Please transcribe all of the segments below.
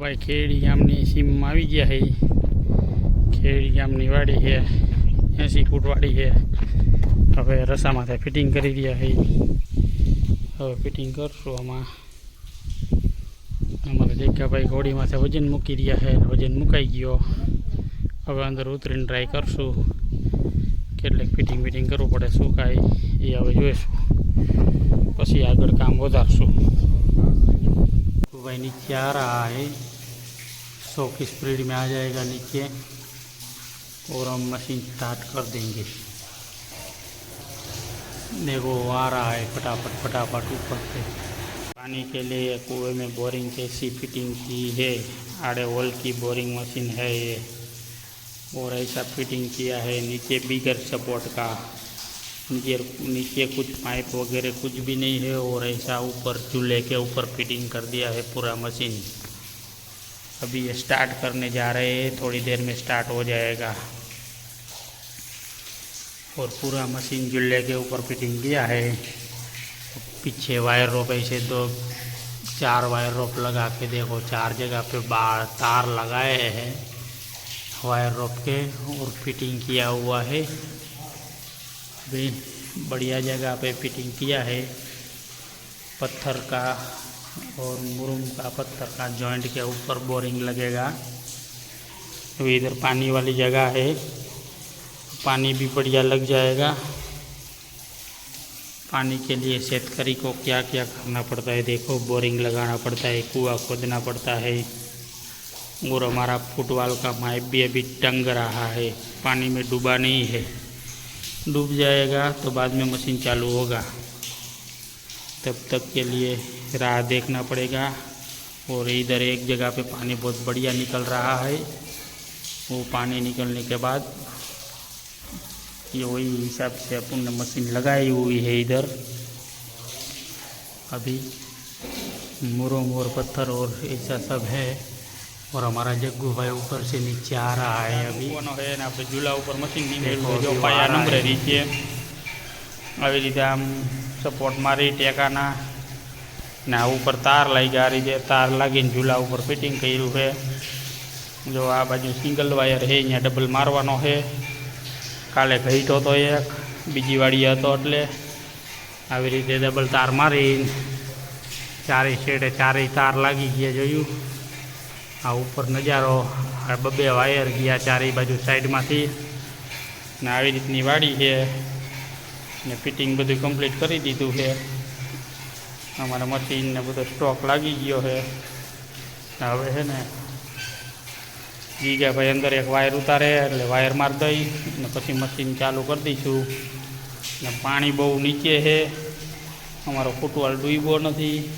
ભાઈ ખેડી ગામની સીમમાં આવી ગયા છે. ખેડી ગામની વાડી છે, એસી ફૂટ વાડી છે. હવે રસામાં ફિટિંગ કરી રહ્યા છે. હવે ફિટિંગ કરશું આમાં. અમારા જગ્યાભાઈ ઘોડીમાંથી વજન મૂકી રહ્યા છે વજન મુકાઈ ગયો. હવે અંદર ઉતરીને ટ્રાય કરશું. કેટલીક ફિટિંગ ફિટિંગ કરવું પડે, શું કાંઈ એ હવે જોઈશું. પછી આગળ કામ વધારશું. વૈનિક ચારા એ सौ की स्पीड में आ जाएगा नीचे और हम मशीन स्टार्ट कर देंगे। देखो, आ रहा है फटाफट फटाफट ऊपर से। पानी के लिए कुएँ में बोरिंग कैसी फिटिंग की है? आड़े वॉल की बोरिंग मशीन है ये। और ऐसा फिटिंग किया है नीचे बिगर सपोर्ट का। नीचे नीचे कुछ पाइप वगैरह कुछ भी नहीं है और ऐसा ऊपर, चूल्हे के ऊपर फिटिंग कर दिया है पूरा मशीन। अभी स्टार्ट करने जा रहे हैं, थोड़ी देर में स्टार्ट हो जाएगा। और पूरा मशीन जुल्ले के ऊपर फिटिंग किया है। पीछे वायर रोप ऐसे दो, चार वायर रोप लगा के देखो, चार जगह पे बाढ़ तार लगाए हैं। वायर रोप के और फिटिंग किया हुआ है। भी बढ़िया जगह पे फिटिंग किया है। पत्थर का और मुरुम का पत्थर का जॉइंट के ऊपर बोरिंग लगेगा। अभी इधर पानी वाली जगह है, पानी भी बढ़िया लग जाएगा। पानी के लिए शेतकरी को क्या क्या करना पड़ता है, देखो बोरिंग लगाना पड़ता है, कुआ खोदना पड़ता है। और हमारा फुटबॉल का माइप भी अभी टंग रहा है, पानी में डूबा नहीं है। डूब जाएगा तो बाद में मशीन चालू होगा। तब तक के लिए राह देखना पड़ेगा और इधर एक जगह पे पानी बहुत बढ़िया निकल रहा है वो पानी निकलने के बाद ये वही हिसाब से अपन ने मशीन लगाई हुई है इधर अभी मुरम और पत्थर और ऐसा सब है और हमारा जग्गू भाई ऊपर से नीचे आ रहा है अभी है ને આપણે ઝૂલા ઉપર મશીન નીકળ્યું જો પાયા નંબરે નીચે આવી રીતે આમ સપોર્ટ મારી ટેકાના. ને આ ઉપર તાર લાગ્યા, આ રીતે તાર લાગીને ઝૂલા ઉપર ફિટિંગ કર્યું છે. જો આ બાજુ સિંગલ વાયર છે, અહીંયા ડબલ મારવાનો છે. કાલે ઘઈટો હતો એક, બીજી વાડી હતો એટલે આવી રીતે ડબલ તાર મારી ચારેય છેડે ચારેય તાર લાગી ગયા જોયું. આ ઉપર નજારો, આ બબે વાયર ગયા ચારેય બાજુ સાઈડમાંથી ને આવી રીતની વાડી છે. ને ફિટિંગ બધું કમ્પ્લીટ કરી દીધું છે. અમારા મશીનને બધો સ્ટોક લાગી ગયો છે. હવે છે ને ગીગાભાઈ અંદર એક વાયર ઉતારે એટલે વાયર માર દઈ ને પછી મશીન ચાલુ કરી દઈશું. ને પાણી બહુ નીચે છે. અમારો ફૂટવાલ ડૂબ્યો નથી.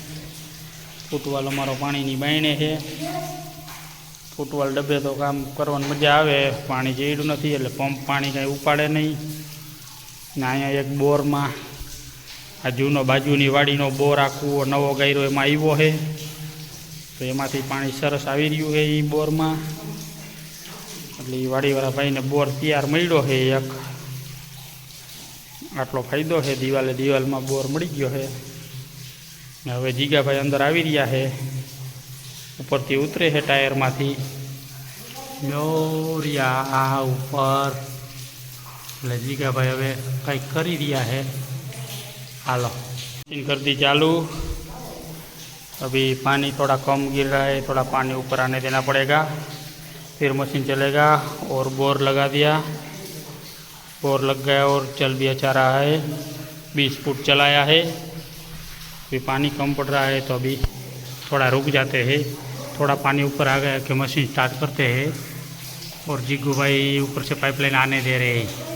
ફૂટવાલ અમારો પાણીની બાયણે છે. ફૂટવાલ ડબ્બે તો કામ કરવાની મજા આવે. પાણી જેડું નથી એટલે પંપ પાણી કાંઈ ઉપાડે નહીં. ને અહીંયા એક બોરમાં આ જૂનો બાજુની વાડીનો બોર આખું નવો ગાયરો એમાં આવ્યો છે. તો એમાંથી પાણી સરસ આવી રહ્યું છે એ બોરમાં. એટલે એ વાડીવાળા ભાઈને બોર તૈયાર મળ્યો છે એક. આટલો ફાયદો છે, દિવાલે દિવાલમાં બોર મળી ગયો છે. ને હવે જીગાભાઈ અંદર આવી રહ્યા છે. ઉપરથી ઉતરે છે ટાયરમાંથી. મ્યોરિયા આ ઉપર. એટલે જીગાભાઈ હવે કંઈક કરી રહ્યા છે હાલો मशीन कर दी चालू अभी पानी थोड़ा कम गिर रहा है थोड़ा पानी ऊपर आने देना पड़ेगा फिर मशीन चलेगा और बोर लगा दिया बोर लग गया और चल भी अच्छा रहा है बीस फुट चलाया है अभी पानी कम पड़ रहा है तो अभी थोड़ा रुक जाते हैं थोड़ा पानी ऊपर आ गया कि मशीन स्टार्ट करते हैं और जिग्गू भाई ऊपर से पाइपलाइन आने दे रहे हैं